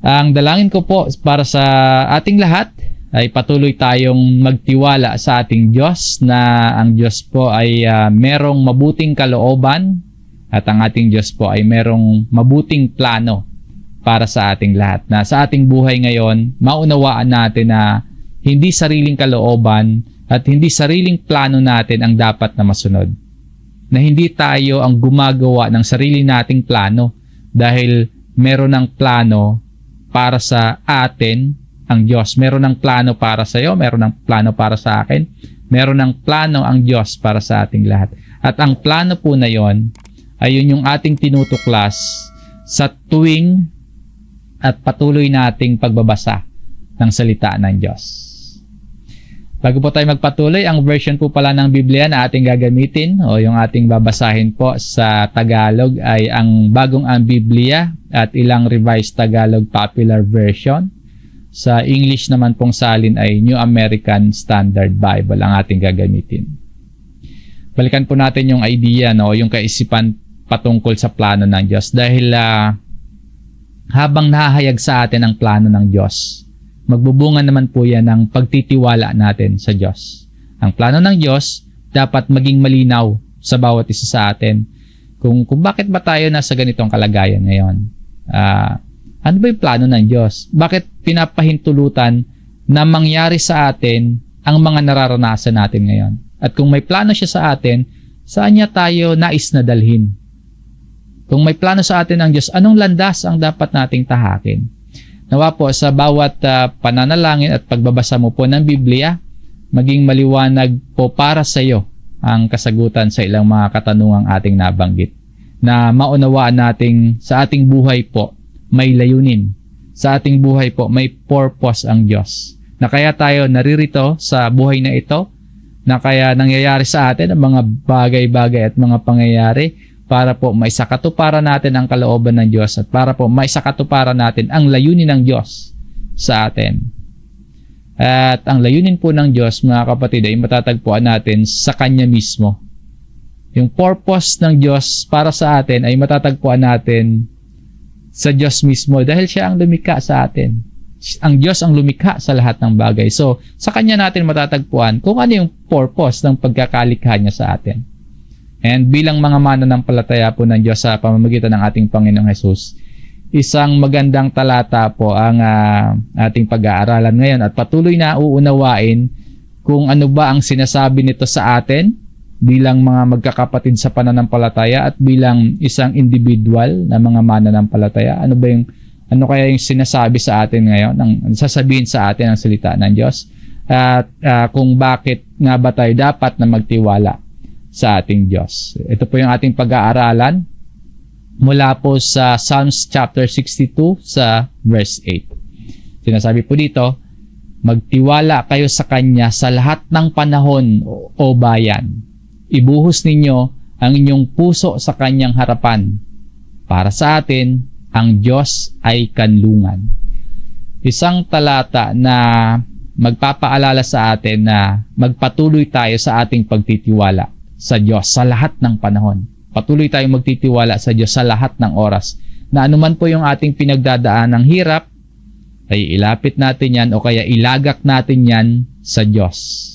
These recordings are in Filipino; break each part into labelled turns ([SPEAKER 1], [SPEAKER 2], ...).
[SPEAKER 1] Ang dalangin ko po para sa ating lahat ay patuloy tayong magtiwala sa ating Diyos na ang Diyos po ay uh, merong mabuting kalooban at ang ating Diyos po ay merong mabuting plano para sa ating lahat. Na sa ating buhay ngayon, maunawaan natin na hindi sariling kalooban at hindi sariling plano natin ang dapat na masunod. Na hindi tayo ang gumagawa ng sarili nating plano dahil meron ng plano para sa atin ang Diyos. Meron ng plano para sa iyo, meron ng plano para sa akin, meron ng plano ang Diyos para sa ating lahat. At ang plano po na yon ay yun yung ating tinutuklas sa tuwing at patuloy nating pagbabasa ng salita ng Diyos. Bago po tayo magpatuloy, ang version po pala ng Biblia na ating gagamitin o yung ating babasahin po sa Tagalog ay ang Bagong ang Biblia at ilang revised Tagalog popular version. Sa English naman pong salin ay New American Standard Bible ang ating gagamitin. Balikan po natin yung idea, no, yung kaisipan patungkol sa plano ng Diyos dahil uh, habang nahahayag sa atin ang plano ng Diyos, magbubunga naman po yan ng pagtitiwala natin sa Diyos. Ang plano ng Diyos dapat maging malinaw sa bawat isa sa atin kung, kung bakit ba tayo nasa ganitong kalagayan ngayon. Uh, ano ba yung plano ng Diyos? Bakit pinapahintulutan na mangyari sa atin ang mga nararanasan natin ngayon? At kung may plano siya sa atin, saan niya tayo nais na dalhin? Kung may plano sa atin ang Diyos, anong landas ang dapat nating tahakin? Nawa po sa bawat uh, pananalangin at pagbabasa mo po ng Biblia, maging maliwanag po para sa iyo ang kasagutan sa ilang mga katanungang ating nabanggit. Na maunawaan nating sa ating buhay po may layunin. Sa ating buhay po may purpose ang Diyos. Na kaya tayo naririto sa buhay na ito, na kaya nangyayari sa atin ang mga bagay-bagay at mga pangyayari para po maisakatuparan natin ang kalooban ng Diyos at para po maisakatuparan natin ang layunin ng Diyos sa atin. At ang layunin po ng Diyos, mga kapatid, ay matatagpuan natin sa Kanya mismo. Yung purpose ng Diyos para sa atin ay matatagpuan natin sa Diyos mismo dahil siya ang lumikha sa atin. Ang Diyos ang lumikha sa lahat ng bagay. So, sa Kanya natin matatagpuan kung ano yung purpose ng pagkakalikha niya sa atin. And bilang mga mananampalataya po ng Diyos sa pamamagitan ng ating Panginoong Hesus, isang magandang talata po ang uh, ating pag-aaralan ngayon. At patuloy na uunawain kung ano ba ang sinasabi nito sa atin bilang mga magkakapatid sa pananampalataya at bilang isang individual na mga mananampalataya. Ano ba yung ano kaya yung sinasabi sa atin ngayon, ang sasabihin sa atin ang salita ng Diyos? At uh, kung bakit nga ba tayo dapat na magtiwala sa ating Diyos. Ito po yung ating pag-aaralan mula po sa Psalms chapter 62 sa verse 8. Sinasabi po dito, magtiwala kayo sa Kanya sa lahat ng panahon o bayan. Ibuhos ninyo ang inyong puso sa Kanyang harapan. Para sa atin, ang Diyos ay kanlungan. Isang talata na magpapaalala sa atin na magpatuloy tayo sa ating pagtitiwala sa Diyos sa lahat ng panahon. Patuloy tayong magtitiwala sa Diyos sa lahat ng oras. Na anuman po yung ating pinagdadaan ng hirap, ay ilapit natin yan o kaya ilagak natin yan sa Diyos.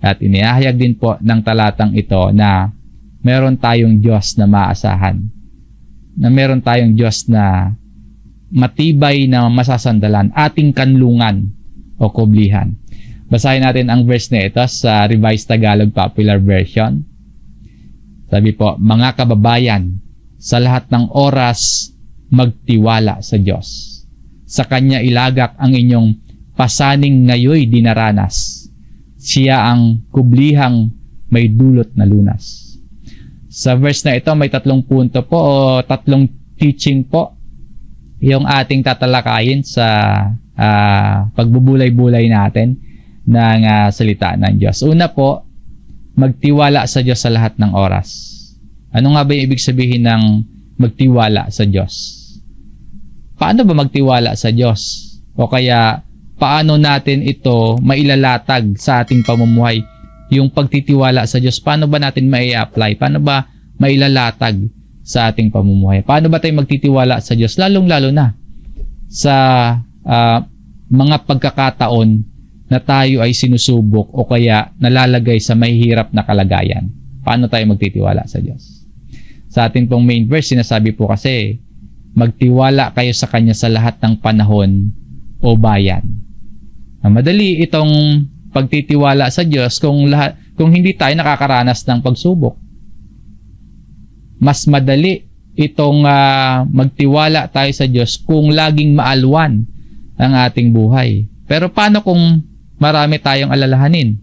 [SPEAKER 1] At inihahayag din po ng talatang ito na meron tayong Diyos na maasahan. Na meron tayong Diyos na matibay na masasandalan, ating kanlungan o kublihan. Basahin natin ang verse na ito sa Revised Tagalog Popular Version. Sabi po, mga kababayan, sa lahat ng oras, magtiwala sa Diyos. Sa Kanya ilagak ang inyong pasaning ngayoy dinaranas. Siya ang kublihang may dulot na lunas. Sa verse na ito, may tatlong punto po o tatlong teaching po yung ating tatalakayin sa uh, pagbubulay-bulay natin ng uh, salita ng Diyos. Una po, magtiwala sa Diyos sa lahat ng oras. Ano nga ba yung ibig sabihin ng magtiwala sa Diyos? Paano ba magtiwala sa Diyos? O kaya, paano natin ito mailalatag sa ating pamumuhay? Yung pagtitiwala sa Diyos, paano ba natin mai-apply? Paano ba mailalatag sa ating pamumuhay? Paano ba tayo magtitiwala sa Diyos? Lalong-lalo na sa ah, mga pagkakataon na tayo ay sinusubok o kaya nalalagay sa mahihirap na kalagayan. Paano tayo magtitiwala sa Diyos? Sa ating pong main verse, sinasabi po kasi, magtiwala kayo sa Kanya sa lahat ng panahon o bayan. Ah, madali itong pagtitiwala sa Diyos kung lahat kung hindi tayo nakakaranas ng pagsubok. Mas madali itong ah, magtiwala tayo sa Diyos kung laging maalwan ang ating buhay. Pero paano kung marami tayong alalahanin?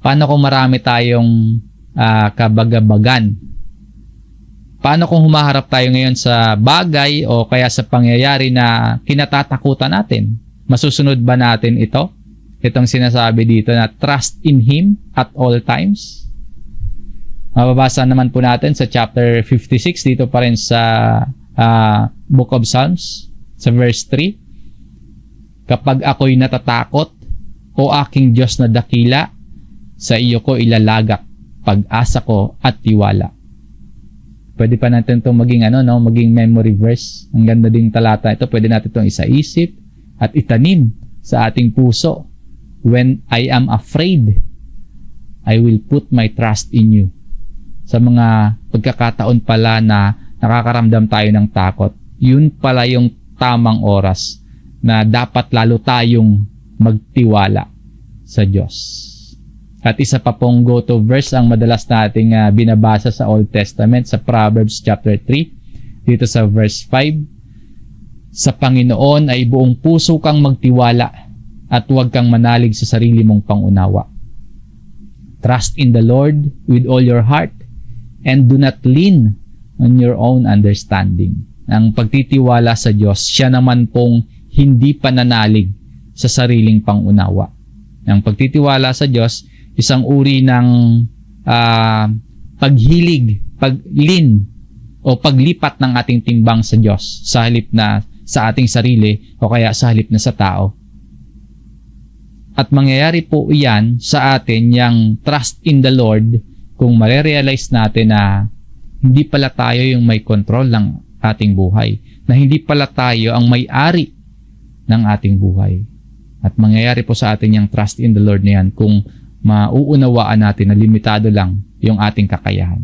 [SPEAKER 1] Paano kung marami tayong ah, kabagabagan? Paano kung humaharap tayo ngayon sa bagay o kaya sa pangyayari na kinatatakutan natin? Masusunod ba natin ito? Itong sinasabi dito na trust in Him at all times. Mababasa naman po natin sa chapter 56 dito pa rin sa ah, Book of Psalms sa verse 3. Kapag ako'y natatakot, o aking Diyos na dakila, sa iyo ko ilalagak pag-asa ko at tiwala. Pwede pa natin itong maging ano, no, maging memory verse. Ang ganda ding talata ito. Pwede natin itong isaisip at itanim sa ating puso. When I am afraid, I will put my trust in you. Sa mga pagkakataon pala na nakakaramdam tayo ng takot, yun pala yung tamang oras na dapat lalo tayong magtiwala sa Diyos. At isa pa pong go-to verse ang madalas nating uh, binabasa sa Old Testament sa Proverbs chapter 3 dito sa verse 5. Sa Panginoon ay buong puso kang magtiwala at huwag kang manalig sa sarili mong pangunawa. Trust in the Lord with all your heart and do not lean on your own understanding. Ang pagtitiwala sa Diyos, siya naman pong hindi pananalig sa sariling pangunawa. Ang pagtitiwala sa Diyos, isang uri ng uh, paghilig, paglin o paglipat ng ating timbang sa Diyos sa halip na sa ating sarili o kaya sa halip na sa tao. At mangyayari po iyan sa atin yung trust in the Lord kung marerealize natin na hindi pala tayo yung may control ng ating buhay. Na hindi pala tayo ang may-ari ng ating buhay. At mangyayari po sa atin yung trust in the Lord na yan kung mauunawaan natin na limitado lang yung ating kakayahan.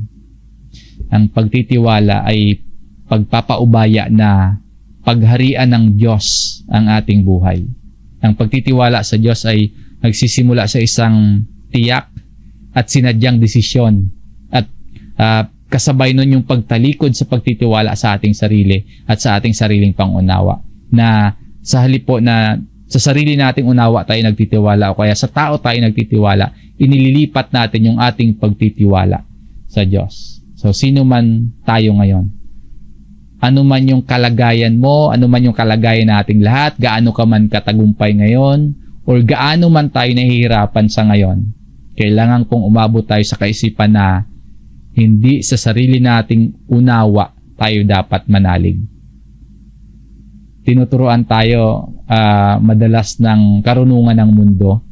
[SPEAKER 1] Ang pagtitiwala ay pagpapaubaya na pagharian ng Diyos ang ating buhay. Ang pagtitiwala sa Diyos ay nagsisimula sa isang tiyak at sinadyang desisyon at uh, kasabay nun yung pagtalikod sa pagtitiwala sa ating sarili at sa ating sariling pangunawa na sa halip po na sa sarili nating unawa tayo nagtitiwala o kaya sa tao tayo nagtitiwala, inililipat natin yung ating pagtitiwala sa Diyos. So, sino man tayo ngayon? Ano man yung kalagayan mo, ano man yung kalagayan nating lahat, gaano ka man katagumpay ngayon, or gaano man tayo nahihirapan sa ngayon, kailangan pong umabot tayo sa kaisipan na hindi sa sarili nating unawa tayo dapat manalig tinuturuan tayo uh, madalas ng karunungan ng mundo.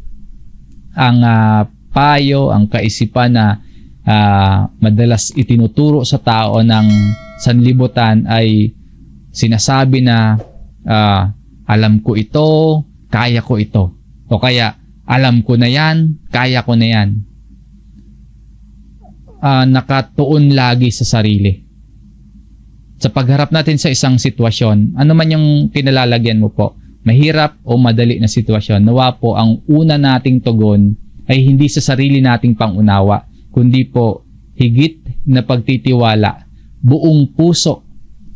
[SPEAKER 1] Ang uh, payo, ang kaisipan na uh, madalas itinuturo sa tao ng sanlibutan ay sinasabi na uh, alam ko ito, kaya ko ito. O kaya alam ko na yan, kaya ko na yan. Uh, nakatuon lagi sa sarili sa pagharap natin sa isang sitwasyon, ano man yung pinalalagyan mo po, mahirap o madali na sitwasyon, nawa po ang una nating tugon ay hindi sa sarili nating pangunawa, kundi po higit na pagtitiwala, buong puso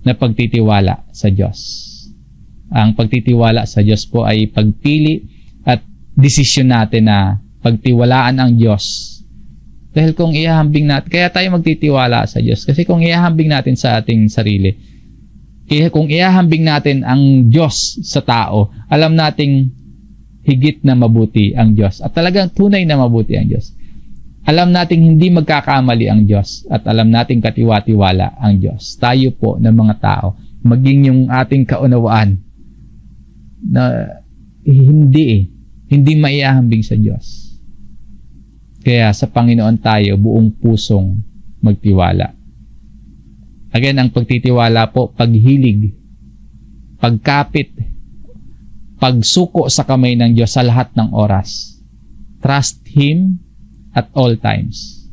[SPEAKER 1] na pagtitiwala sa Diyos. Ang pagtitiwala sa Diyos po ay pagpili at desisyon natin na pagtiwalaan ang Diyos dahil kung ihahambing natin, kaya tayo magtitiwala sa Diyos. Kasi kung ihahambing natin sa ating sarili, kung ihahambing natin ang Diyos sa tao, alam nating higit na mabuti ang Diyos. At talagang tunay na mabuti ang Diyos. Alam nating hindi magkakamali ang Diyos at alam nating katiwa-tiwala ang Diyos. Tayo po ng mga tao, maging yung ating kaunawaan na hindi hindi maiahambing sa Diyos. Kaya sa Panginoon tayo buong pusong magtiwala. Again, ang pagtitiwala po, paghilig pagkapit, pagsuko sa kamay ng Diyos sa lahat ng oras. Trust Him at all times.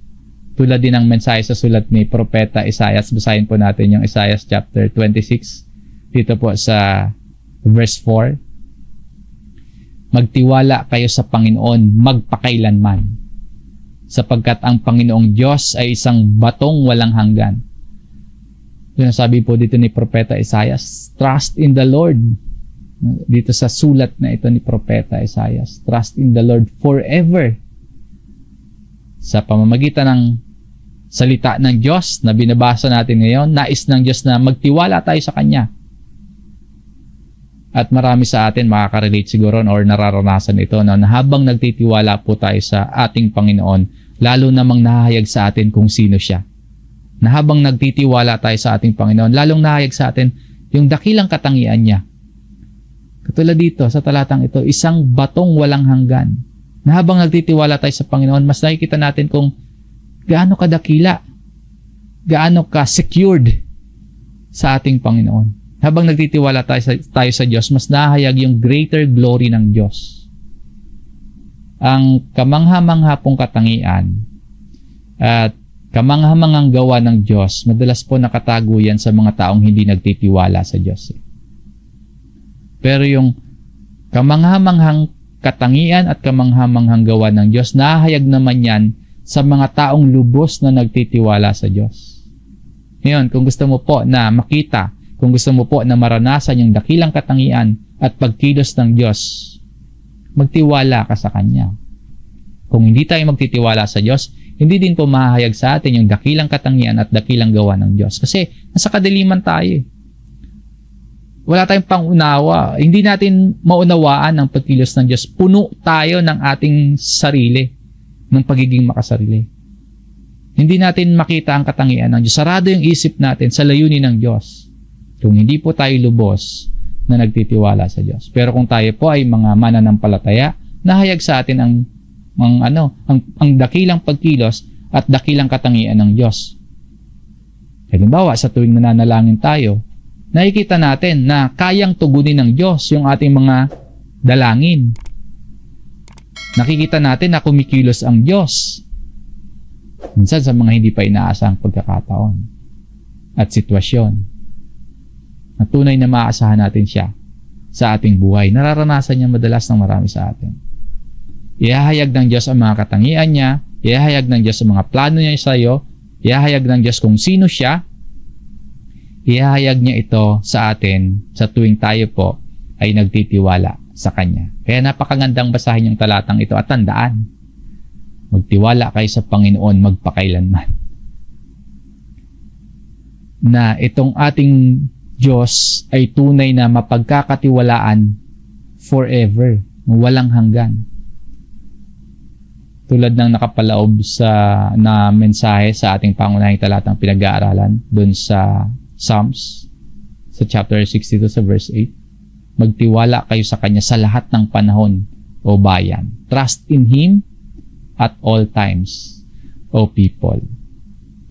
[SPEAKER 1] Tulad din ng mensahe sa sulat ni Propeta Isaiah. Basahin po natin yung Isaiah chapter 26. Dito po sa verse 4. Magtiwala kayo sa Panginoon magpakailanman. Sapagkat ang Panginoong Diyos ay isang batong walang hanggan. Yung sabi po dito ni Propeta Isaiah, trust in the Lord. Dito sa sulat na ito ni Propeta Isaiah, trust in the Lord forever. Sa pamamagitan ng salita ng Diyos na binabasa natin ngayon, nais ng Diyos na magtiwala tayo sa Kanya. At marami sa atin makaka-relate siguro or nararanasan ito no, na habang nagtitiwala po tayo sa ating Panginoon, lalo namang nahahayag sa atin kung sino siya. Na habang nagtitiwala tayo sa ating Panginoon, lalong nahayag sa atin yung dakilang katangian niya. Katulad dito sa talatang ito, isang batong walang hanggan. Na habang nagtitiwala tayo sa Panginoon, mas nakikita natin kung gaano kadakila, gaano ka secured sa ating Panginoon habang nagtitiwala tayo sa, tayo sa Diyos, mas nahayag yung greater glory ng Diyos. Ang kamangha-mangha pong katangian at kamangha-mangang gawa ng Diyos, madalas po nakatago yan sa mga taong hindi nagtitiwala sa Diyos. Eh. Pero yung kamangha-manghang katangian at kamangha-manghang gawa ng Diyos, nahayag naman yan sa mga taong lubos na nagtitiwala sa Diyos. Ngayon, kung gusto mo po na makita kung gusto mo po na maranasan yung dakilang katangian at pagkilos ng Diyos, magtiwala ka sa Kanya. Kung hindi tayo magtitiwala sa Diyos, hindi din po mahahayag sa atin yung dakilang katangian at dakilang gawa ng Diyos. Kasi nasa kadiliman tayo. Eh. Wala tayong pangunawa. Hindi natin maunawaan ang pagkilos ng Diyos. Puno tayo ng ating sarili, ng pagiging makasarili. Hindi natin makita ang katangian ng Diyos. Sarado yung isip natin sa layunin ng Diyos kung hindi po tayo lubos na nagtitiwala sa Diyos. Pero kung tayo po ay mga mananampalataya, nahayag sa atin ang, ang, ano, ang, ang dakilang pagkilos at dakilang katangian ng Diyos. Halimbawa, sa tuwing nananalangin tayo, nakikita natin na kayang tugunin ng Diyos yung ating mga dalangin. Nakikita natin na kumikilos ang Diyos. Minsan sa mga hindi pa inaasang pagkakataon at sitwasyon na tunay na maaasahan natin siya sa ating buhay. Nararanasan niya madalas ng marami sa atin. Iahayag ng Diyos ang mga katangian niya, iahayag ng Diyos ang mga plano niya sa iyo, iahayag ng Diyos kung sino siya, iahayag niya ito sa atin sa tuwing tayo po ay nagtitiwala sa Kanya. Kaya napakagandang basahin yung talatang ito at tandaan, magtiwala kayo sa Panginoon magpakailanman. Na itong ating Diyos ay tunay na mapagkakatiwalaan forever, walang hanggan. Tulad ng nakapalaob sa na mensahe sa ating pangunahing talatang pinag-aaralan doon sa Psalms sa chapter 62 sa verse 8. Magtiwala kayo sa Kanya sa lahat ng panahon, o bayan. Trust in Him at all times, o people.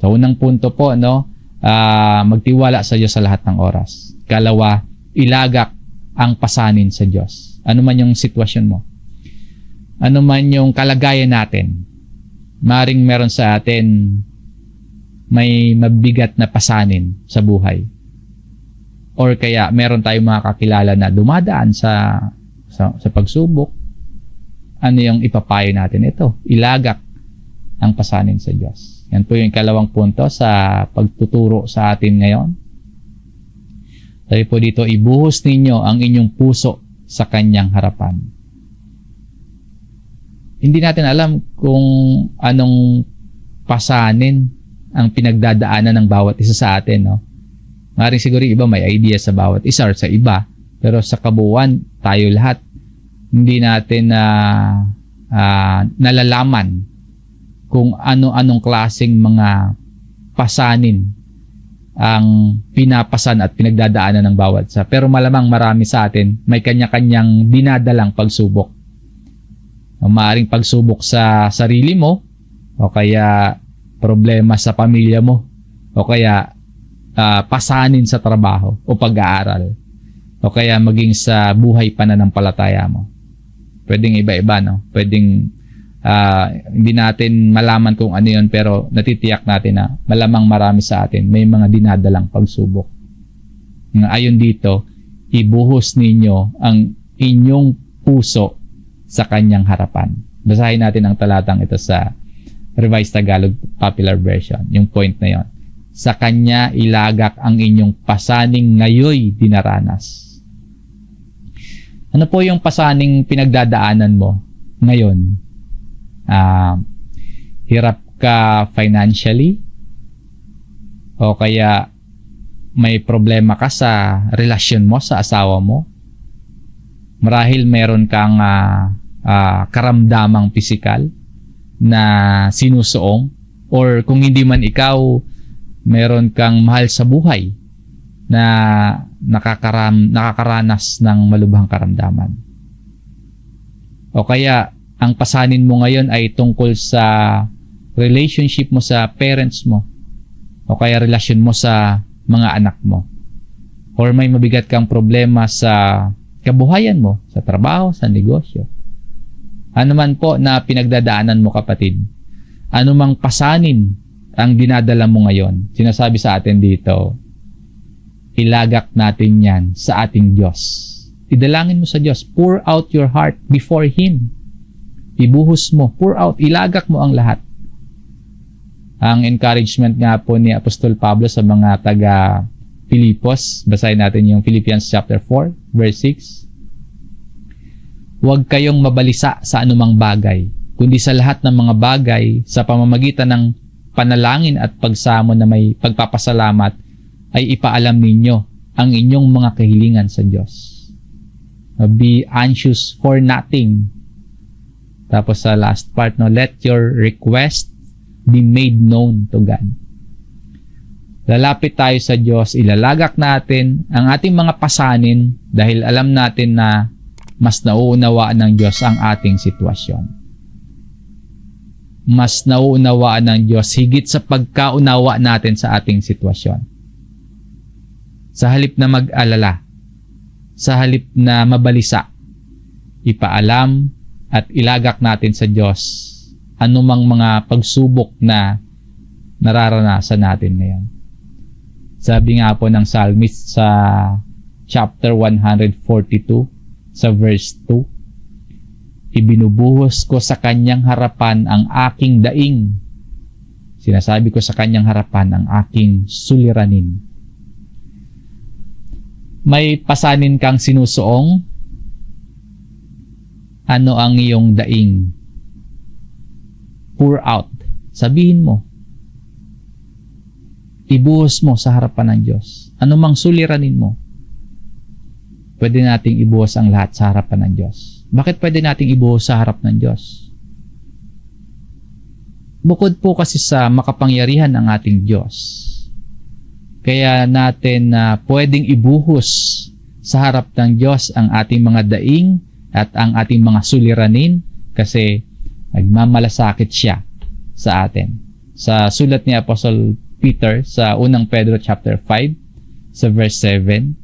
[SPEAKER 1] Sa unang punto po, no, uh, magtiwala sa Diyos sa lahat ng oras. Kalawa, ilagak ang pasanin sa Diyos. Ano man yung sitwasyon mo. Ano man yung kalagayan natin. Maring meron sa atin may mabigat na pasanin sa buhay. Or kaya meron tayong mga kakilala na dumadaan sa, sa, sa pagsubok. Ano yung ipapayo natin? Ito, ilagak ang pasanin sa Diyos. Yan po yung kalawang punto sa pagtuturo sa atin ngayon. Sabi po dito, ibuhos ninyo ang inyong puso sa kanyang harapan. Hindi natin alam kung anong pasanin ang pinagdadaanan ng bawat isa sa atin. No? Maring siguro iba may idea sa bawat isa or sa iba. Pero sa kabuuan, tayo lahat, hindi natin na uh, uh, nalalaman kung ano-anong klaseng mga pasanin ang pinapasan at pinagdadaanan ng bawat sa. Pero malamang marami sa atin may kanya-kanyang dinadalang pagsubok. Maaring pagsubok sa sarili mo o kaya problema sa pamilya mo o kaya uh, pasanin sa trabaho o pag-aaral. O kaya maging sa buhay pananampalataya mo. Pwedeng iba-iba, no? Pwedeng ah, hindi natin malaman kung ano yun pero natitiyak natin na malamang marami sa atin may mga dinadalang pagsubok. Ayon dito, ibuhos ninyo ang inyong puso sa kanyang harapan. Basahin natin ang talatang ito sa Revised Tagalog Popular Version, yung point na yon. Sa kanya ilagak ang inyong pasaning ngayoy dinaranas. Ano po yung pasaning pinagdadaanan mo ngayon? Ah, hirap ka financially? O kaya may problema ka sa relasyon mo sa asawa mo? Marahil meron kang ah, ah, karamdamang pisikal na sinusuong or kung hindi man ikaw meron kang mahal sa buhay na nakakaram, nakakaranas ng malubhang karamdaman. O kaya ang pasanin mo ngayon ay tungkol sa relationship mo sa parents mo o kaya relasyon mo sa mga anak mo. Or may mabigat kang problema sa kabuhayan mo, sa trabaho, sa negosyo. Ano man po na pinagdadaanan mo kapatid, ano mang pasanin ang dinadala mo ngayon, sinasabi sa atin dito, ilagak natin yan sa ating Diyos. Idalangin mo sa Diyos, pour out your heart before Him. Ibuhos mo, pour out, ilagak mo ang lahat. Ang encouragement nga po ni Apostol Pablo sa mga taga Pilipos, basahin natin yung Philippians chapter 4, verse 6. Huwag kayong mabalisa sa anumang bagay, kundi sa lahat ng mga bagay sa pamamagitan ng panalangin at pagsamo na may pagpapasalamat ay ipaalam ninyo ang inyong mga kahilingan sa Diyos. Be anxious for nothing. Tapos sa last part, no, let your request be made known to God. Lalapit tayo sa Diyos, ilalagak natin ang ating mga pasanin dahil alam natin na mas nauunawaan ng Diyos ang ating sitwasyon mas nauunawaan ng Diyos higit sa pagkaunawa natin sa ating sitwasyon. Sa halip na mag-alala, sa halip na mabalisa, ipaalam at ilagak natin sa Diyos anumang mga pagsubok na nararanasan natin ngayon. Sabi nga po ng psalmist sa chapter 142 sa verse 2, ibinubuhos ko sa kanyang harapan ang aking daing. Sinasabi ko sa kanyang harapan ang aking suliranin. May pasanin kang sinusuong? Ano ang iyong daing? Pour out. Sabihin mo. Ibuhos mo sa harapan ng Diyos. Ano mang suliranin mo, pwede nating ibuhos ang lahat sa harapan ng Diyos. Bakit pwede nating ibuhos sa harap ng Diyos? Bukod po kasi sa makapangyarihan ng ating Diyos, kaya natin na uh, pwedeng ibuhos sa harap ng Diyos ang ating mga daing at ang ating mga suliranin kasi nagmamalasakit siya sa atin. Sa sulat ni Apostle Peter sa unang Pedro chapter 5 sa verse 7,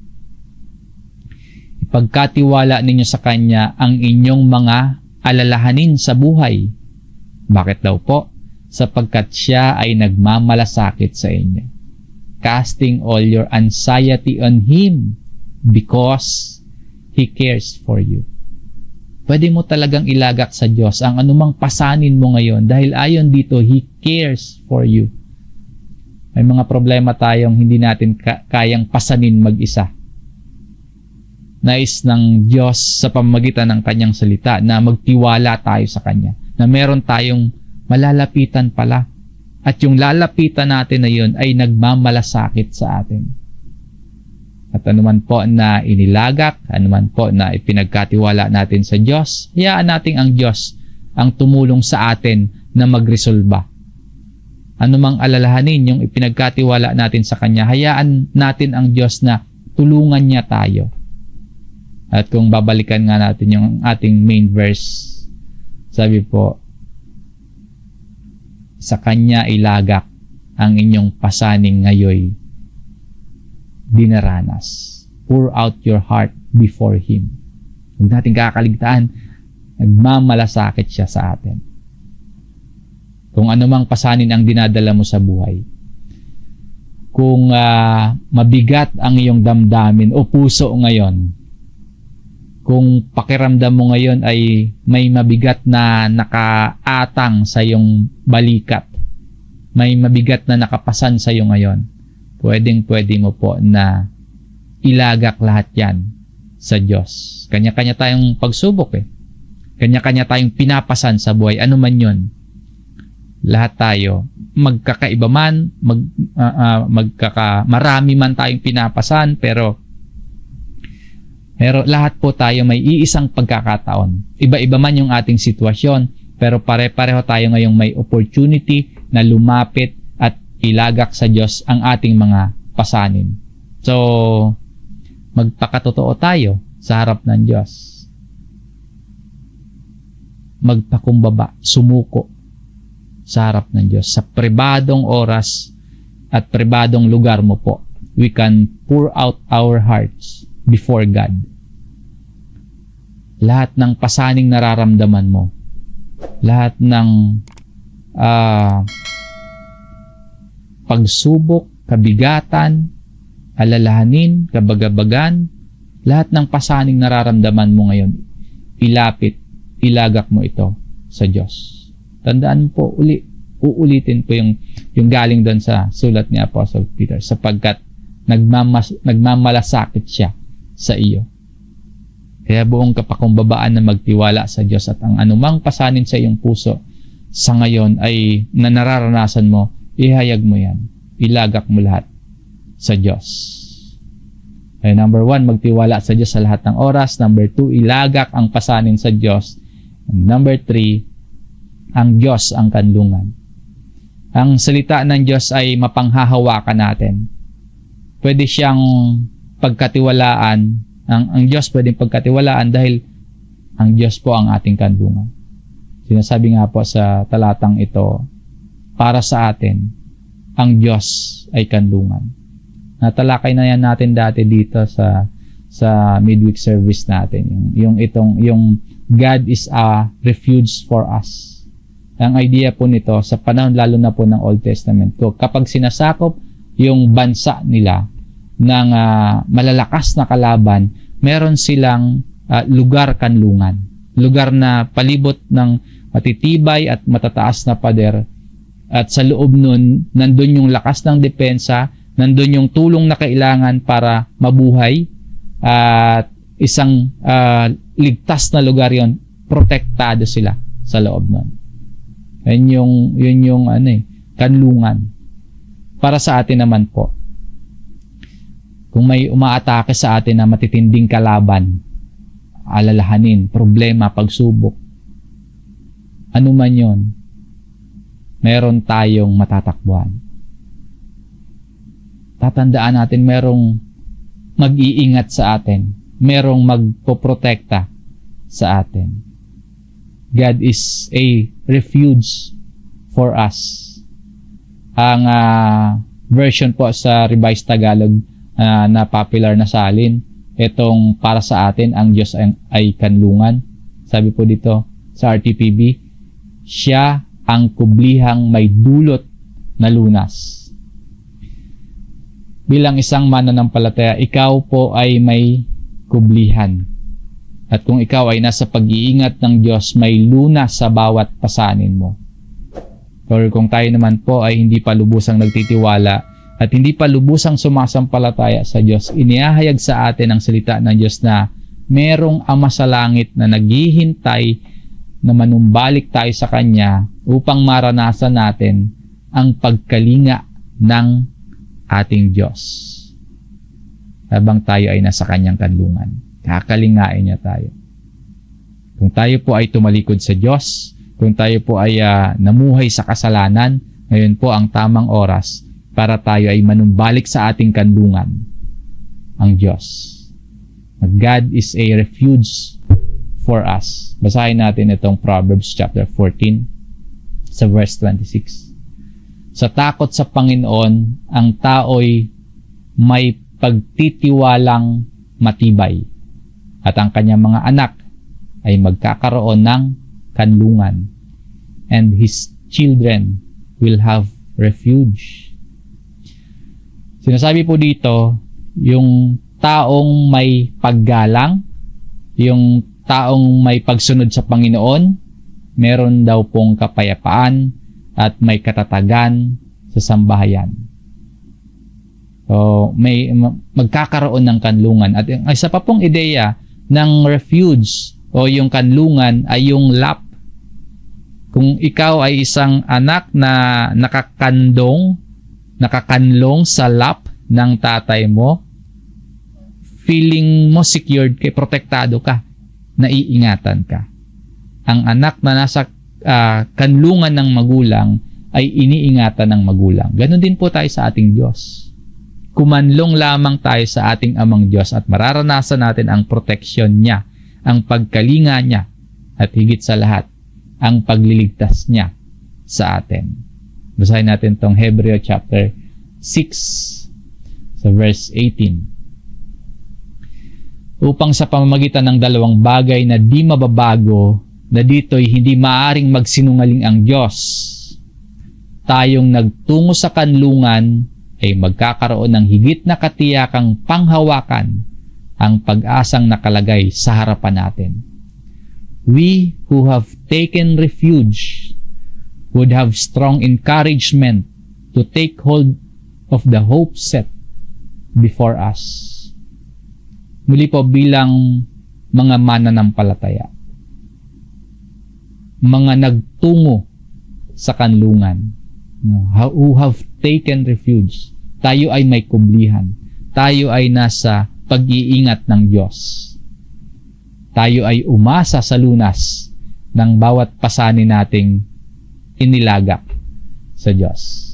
[SPEAKER 1] Ipagkatiwala ninyo sa Kanya ang inyong mga alalahanin sa buhay. Bakit daw po? Sapagkat siya ay nagmamalasakit sa inyo. Casting all your anxiety on Him because He cares for you. Pwede mo talagang ilagak sa Diyos ang anumang pasanin mo ngayon dahil ayon dito, He cares for you. May mga problema tayong hindi natin ka- kayang pasanin mag-isa nais ng Diyos sa pamamagitan ng kanyang salita na magtiwala tayo sa kanya. Na meron tayong malalapitan pala. At yung lalapitan natin na yun ay nagmamalasakit sa atin. At anuman po na inilagak, anuman po na ipinagkatiwala natin sa Diyos, hayaan natin ang Diyos ang tumulong sa atin na magresolba. Anumang alalahanin yung ipinagkatiwala natin sa Kanya, hayaan natin ang Diyos na tulungan niya tayo at kung babalikan nga natin yung ating main verse, sabi po, sa kanya ilagak ang inyong pasaning ngayoy dinaranas. pour out your heart before Him. Huwag natin kakaligtaan, nagmamalasakit siya sa atin. Kung anumang pasanin ang dinadala mo sa buhay, kung uh, mabigat ang iyong damdamin o puso ngayon, kung pakiramdam mo ngayon ay may mabigat na nakaatang sa iyong balikat, may mabigat na nakapasan sa iyo ngayon, pwedeng pwede mo po na ilagak lahat yan sa Diyos. Kanya-kanya tayong pagsubok eh. Kanya-kanya tayong pinapasan sa buhay. Ano man yon lahat tayo magkakaiba man mag uh, uh, magkaka marami man tayong pinapasan pero pero lahat po tayo may iisang pagkakataon. Iba-iba man yung ating sitwasyon, pero pare-pareho tayo ngayong may opportunity na lumapit ilagak sa Diyos ang ating mga pasanin. So, magpakatotoo tayo sa harap ng Diyos. Magpakumbaba, sumuko sa harap ng Diyos. Sa pribadong oras at pribadong lugar mo po, we can pour out our hearts before God. Lahat ng pasaning nararamdaman mo, lahat ng uh, pagsubok, kabigatan, alalahanin, kabagabagan, lahat ng pasaning nararamdaman mo ngayon, ilapit, ilagak mo ito sa Diyos. Tandaan po, uli, uulitin po yung, yung galing doon sa sulat ni Apostle Peter sapagkat nagmamas, nagmamalasakit siya sa iyo. Kaya buong kapakumbabaan na magtiwala sa Diyos at ang anumang pasanin sa iyong puso sa ngayon ay na nararanasan mo, ihayag mo yan. Ilagak mo lahat sa Diyos. Okay, number one, magtiwala sa Diyos sa lahat ng oras. Number two, ilagak ang pasanin sa Diyos. And number three, ang Diyos ang kanlungan. Ang salita ng Diyos ay mapanghahawakan natin. Pwede siyang pagkatiwalaan, ang, ang Diyos pwedeng pagkatiwalaan dahil ang Diyos po ang ating kandungan. Sinasabi nga po sa talatang ito, para sa atin, ang Diyos ay kandungan. Natalakay na yan natin dati dito sa sa midweek service natin yung yung itong yung God is a refuge for us. Ang idea po nito sa panahon lalo na po ng Old Testament ko kapag sinasakop yung bansa nila ng uh, malalakas na kalaban, meron silang uh, lugar kanlungan. Lugar na palibot ng matitibay at matataas na pader. At sa loob nun, nandun yung lakas ng depensa, nandun yung tulong na kailangan para mabuhay, at isang uh, ligtas na lugar yon protektado sila sa loob nun. Yun yung, yun yung ano eh, kanlungan. Para sa atin naman po, kung may umaatake sa atin na matitinding kalaban, alalahanin, problema, pagsubok, ano man yon, meron tayong matatakbuhan. Tatandaan natin merong mag-iingat sa atin, merong magpoprotekta sa atin. God is a refuge for us. Ang uh, version po sa Revised Tagalog, uh, na popular na salin. Itong para sa atin, ang Diyos ay, ay kanlungan. Sabi po dito sa RTPB, siya ang kublihang may dulot na lunas. Bilang isang mananampalataya, ikaw po ay may kublihan. At kung ikaw ay nasa pag-iingat ng Diyos, may lunas sa bawat pasanin mo. Or kung tayo naman po ay hindi pa lubusang nagtitiwala, at hindi pa lubusang sumasampalataya sa Diyos, inihahayag sa atin ang salita ng Diyos na merong Ama sa langit na naghihintay na manumbalik tayo sa Kanya upang maranasan natin ang pagkalinga ng ating Diyos. Habang tayo ay nasa Kanyang kanlungan. Kakalingain niya tayo. Kung tayo po ay tumalikod sa Diyos, kung tayo po ay uh, namuhay sa kasalanan, ngayon po ang tamang oras para tayo ay manumbalik sa ating kandungan, ang Diyos. God is a refuge for us. Basahin natin itong Proverbs chapter 14 sa verse 26. Sa takot sa Panginoon, ang tao'y may pagtitiwalang matibay. At ang kanyang mga anak ay magkakaroon ng kanlungan. And his children will have refuge. Sinasabi po dito, yung taong may paggalang, yung taong may pagsunod sa Panginoon, meron daw pong kapayapaan at may katatagan sa sambahayan. So, may ma- magkakaroon ng kanlungan. At isa pa pong ideya ng refuge o yung kanlungan ay yung lap. Kung ikaw ay isang anak na nakakandong, nakakanlong sa lap ng tatay mo, feeling mo secured kay protektado ka, naiingatan ka. Ang anak na nasa ah, kanlungan ng magulang ay iniingatan ng magulang. Ganon din po tayo sa ating Diyos. Kumanlong lamang tayo sa ating amang Diyos at mararanasan natin ang proteksyon niya, ang pagkalinga niya, at higit sa lahat, ang pagliligtas niya sa atin. Basahin natin tong Hebreo chapter 6 sa verse 18. Upang sa pamamagitan ng dalawang bagay na di mababago na dito'y hindi maaring magsinungaling ang Diyos, tayong nagtungo sa kanlungan ay magkakaroon ng higit na katiyakang panghawakan ang pag-asang nakalagay sa harapan natin. We who have taken refuge would have strong encouragement to take hold of the hope set before us. Muli po bilang mga mananampalataya, mga nagtungo sa kanlungan, who have taken refuge. Tayo ay may kublihan. Tayo ay nasa pag-iingat ng Diyos. Tayo ay umasa sa lunas ng bawat pasanin nating inilagak sa Diyos.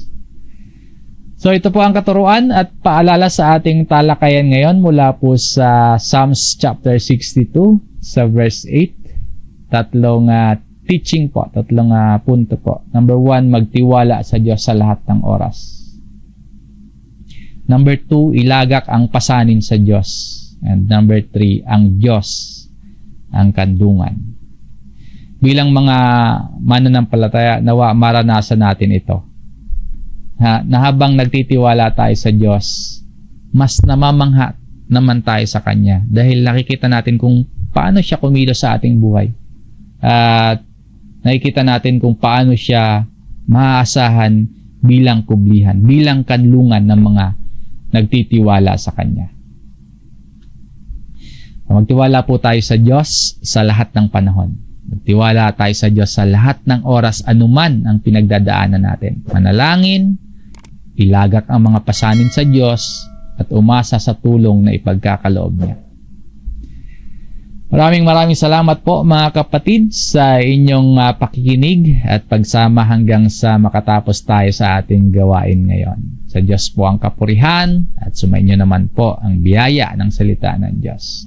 [SPEAKER 1] So ito po ang katuruan at paalala sa ating talakayan ngayon mula po sa Psalms chapter 62 sa verse 8. Tatlong uh, teaching po, tatlong uh, punto po. Number one, magtiwala sa Diyos sa lahat ng oras. Number two, ilagak ang pasanin sa Diyos. And number three, ang Diyos ang kandungan. Bilang mga mananampalataya, nawa maranasan natin ito. Ha, na habang nagtitiwala tayo sa Diyos, mas namamangha naman tayo sa Kanya dahil nakikita natin kung paano siya kumilos sa ating buhay. At nakikita natin kung paano siya maaasahan bilang kublihan, bilang kanlungan ng mga nagtitiwala sa Kanya. Magtiwala po tayo sa Diyos sa lahat ng panahon. Magtiwala tayo sa Diyos sa lahat ng oras anuman ang pinagdadaanan natin. Manalangin, ilagak ang mga pasanin sa Diyos, at umasa sa tulong na ipagkakaloob niya. Maraming maraming salamat po mga kapatid sa inyong uh, pakikinig at pagsama hanggang sa makatapos tayo sa ating gawain ngayon. Sa Diyos po ang kapurihan at sumainyo naman po ang biyaya ng salita ng Diyos.